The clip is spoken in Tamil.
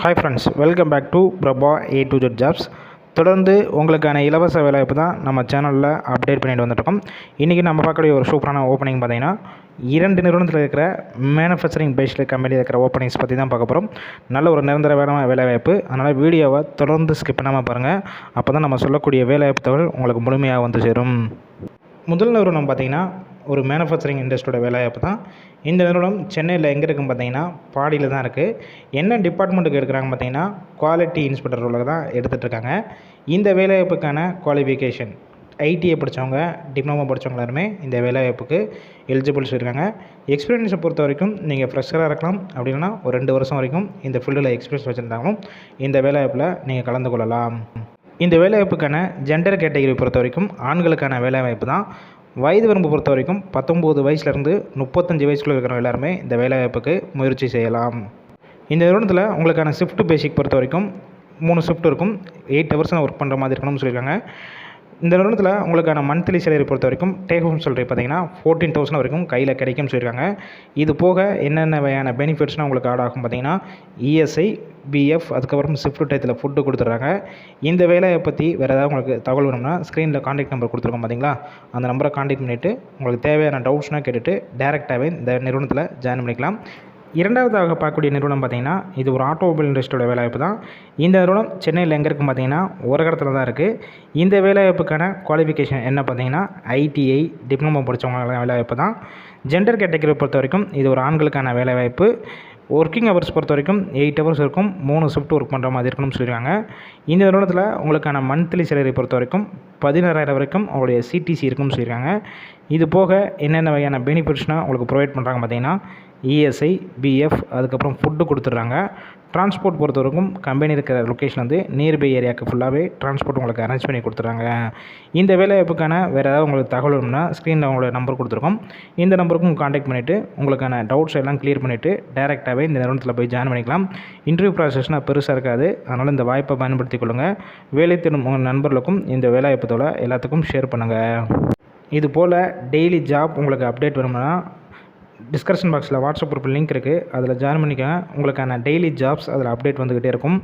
Hi friends welcome back to Prabha A to Z jobs தொடர்ந்து உங்களுக்கான இலவச வேலைவாய்ப்பு தான் நம்ம சேனலில் அப்டேட் பண்ணிட்டு வந்துட்டுருக்கோம். இன்றைக்கி நம்ம பார்க்கக்கூடிய ஒரு சூப்பரான ஓப்பனிங் பார்த்தீங்கன்னா இரண்டு நிறுவனத்தில் இருக்கிற மேனுஃபேக்சரிங் பேஸ்டில் கம்பெனியில் இருக்கிற ஓப்பனிங்ஸ் பற்றி தான் பார்க்க போகிறோம் நல்ல ஒரு நிரந்தர வேலை வேலைவாய்ப்பு. அதனால் வீடியோவை தொடர்ந்து ஸ்கிப் பண்ணாமல் பாருங்கள் அப்போ தான் நம்ம சொல்லக்கூடிய வேலைவாய்ப்பு தகவல் உங்களுக்கு முழுமையாக வந்து சேரும். முதல் நிறுவனம் பார்த்தீங்கன்னா ஒரு மேனுஃபேக்சரிங் இண்டஸ்ட்ரியோட வேலைவாய்ப்பு தான் இந்த நிறுவனம் சென்னையில் எங்கே இருக்குன்னு பார்த்தீங்கன்னா பாடியில் தான் இருக்குது என்ன டிபார்ட்மெண்ட்டுக்கு எடுக்கிறாங்க பார்த்தீங்கன்னா குவாலிட்டி இன்ஸ்பெக்டர் ரோலில் தான் எடுத்துகிட்டு இருக்காங்க. இந்த வேலைவாய்ப்புக்கான குவாலிஃபிகேஷன் ஐடிஐ படித்தவங்க டிப்ளமோ படித்தவங்க எல்லாருமே இந்த வேலைவாய்ப்புக்கு எலிஜிபிள்ஸ் இருக்காங்க எக்ஸ்பீரியன்ஸை பொறுத்த வரைக்கும் நீங்கள் ஃப்ரெஷராக இருக்கலாம். அப்படி இல்லைன்னா ஒரு ரெண்டு வருஷம் வரைக்கும் இந்த ஃபீல்டில் எக்ஸ்பீரியன்ஸ் வச்சுருந்தாலும் இந்த வேலைவாய்ப்பில் நீங்கள் கலந்து கொள்ளலாம். இந்த வேலைவாய்ப்புக்கான ஜெண்டர் கேட்டகரி பொறுத்த வரைக்கும் ஆண்களுக்கான வேலைவாய்ப்பு தான். வயது வரம்பு பொறுத்த வரைக்கும் பத்தொம்போது வயசுலேருந்து முப்பத்தஞ்சு வயசுக்குள்ள இருக்கிற எல்லாருமே இந்த வேலைவாய்ப்புக்கு முயற்சி செய்யலாம். இந்த நிறுவனத்தில் உங்களுக்கான ஷிஃப்ட் பேசிக் பொறுத்த வரைக்கும் மூணு ஷிஃப்ட் இருக்கும். எயிட் ஹவர்ஸ் ஒர்க் பண்ணுற மாதிரி இருக்கணும்னு சொல்லியிருக்காங்க. இந்த நிறுவனத்தில் உங்களுக்கான மந்த்லி சேலரி பொறுத்த வரைக்கும் டேக் ஹோம் சேலரி பார்த்தீங்கன்னா ஃபோர்டீன் தௌசண்ட் வரைக்கும் கையில் கிடைக்கும்னு சொல்லியிருக்காங்க. இது போக என்னென்ன வகையான பெனிஃபிட்ஸ்னால் உங்களுக்கு ஆட் ஆகும் பார்த்தீங்கன்னா இஎஸ்ஐ பிஎஃப் அதுக்கப்புறம் ஷிஃப்ட் டயத்தில் ஃபுட்டு கொடுத்துட்றாங்க. இந்த வேலையை பற்றி வேறு ஏதாவது உங்களுக்கு தகவல் வேணும்னா ஸ்க்ரீனில் காண்டாக்ட் நம்பர் கொடுத்துருக்கோம் பார்த்தீங்களா? அந்த நம்பரை காண்டாக்ட் பண்ணிவிட்டு உங்களுக்கு தேவையான டவுட்ஸ்னால் கேட்டுவிட்டு டேரெக்டாகவே இந்த நிறுவனத்தில் ஜாயின் பண்ணிக்கலாம். இரண்டாவதாக பார்க்கக்கூடிய நிறுவனம் பார்த்தீங்கன்னா இது ஒரு ஆட்டோமொபைல் இண்டஸ்ட்ரியோட வேலைவாய்ப்பு தான். இந்த நிறுவனம் சென்னையில் எங்கே இருக்குன்னு பார்த்தீங்கன்னா ஒரு இடத்துல தான் இருக்குது இந்த வேலைவாய்ப்புக்கான குவாலிஃபிகேஷன் என்ன பார்த்தீங்கன்னா ஐடிஐ டிப்ளமோ படித்தவங்க வேலைவாய்ப்பு தான். ஜெண்டர் கேட்டகரி பொறுத்த வரைக்கும் இது ஒரு ஆண்களுக்கான வேலைவாய்ப்பு. ஒர்க்கிங் ஹவர்ஸ் பொறுத்த வரைக்கும் எயிட் ஹவர்ஸ் இருக்கும். மூணு ஷிஃப்ட் ஒர்க் பண்ணுற மாதிரி இருக்கணும்னு சொல்லியிருக்காங்க. இந்த நிறுவனத்தில் உங்களுக்கான மந்த்லி சேலரி பொறுத்த வரைக்கும் பதினாறாயிரம் வரைக்கும் அவங்களுடைய சிடிசி இருக்கும்னு சொல்லியிருக்காங்க. இது போக என்னென்ன வகையான பெனிஃபிட்ஸ்னால் உங்களுக்கு ப்ரொவைட் பண்ணுறாங்க பார்த்தீங்கன்னா இஎஸ்ஐ பிஎஃப் அதுக்கப்புறம் ஃபுட்டு கொடுத்துட்றாங்க. டிரான்ஸ்போர்ட் பொறுத்த வரைக்கும் கம்பெனி இருக்கிற லொக்கேஷன் வந்து நியர்பை ஏரியாவுக்கு ஃபுல்லாகவே டிரான்ஸ்போர்ட் உங்களுக்கு அரேஞ்ச் பண்ணி கொடுத்துட்றாங்க. இந்த வேலைவாய்ப்புக்கான வேறு ஏதாவது உங்களுக்கு தகவல் வேணும்னா ஸ்க்ரீனில் உங்களோட நம்பர் கொடுத்துருக்கோம். இந்த நம்பருக்கும் காண்டாக்ட் பண்ணிவிட்டு உங்களுக்கான டவுட்ஸ் எல்லாம் கிளியர் பண்ணிவிட்டு டேரெக்டாகவே இந்த நிறுவனத்தில் போய் ஜாயின் பண்ணிக்கலாம். இன்டர்வியூ ப்ராசஸ்னால் பெருசாக இருக்காது. அதனால் இந்த வாய்ப்பை பயன்படுத்திக் கொள்ளுங்கள் வேலை தேடும் உங்கள் நண்பர்களுக்கும் இந்த வேலைவாய்ப்பு தோலை எல்லாத்துக்கும் ஷேர் பண்ணுங்கள் இது போல் டெய்லி ஜாப் உங்களுக்கு அப்டேட் வரும்னா டிஸ்கிரிப்ஷன் பாக்ஸில் வாட்ஸ்அப் குரூப் லிங்க் இருக்குது அதில் ஜாயின் பண்ணிக்கோங்க. உங்களுக்கான டெய்லி ஜாப்ஸ் அதில் அப்டேட் வந்துக்கிட்டே இருக்கும்.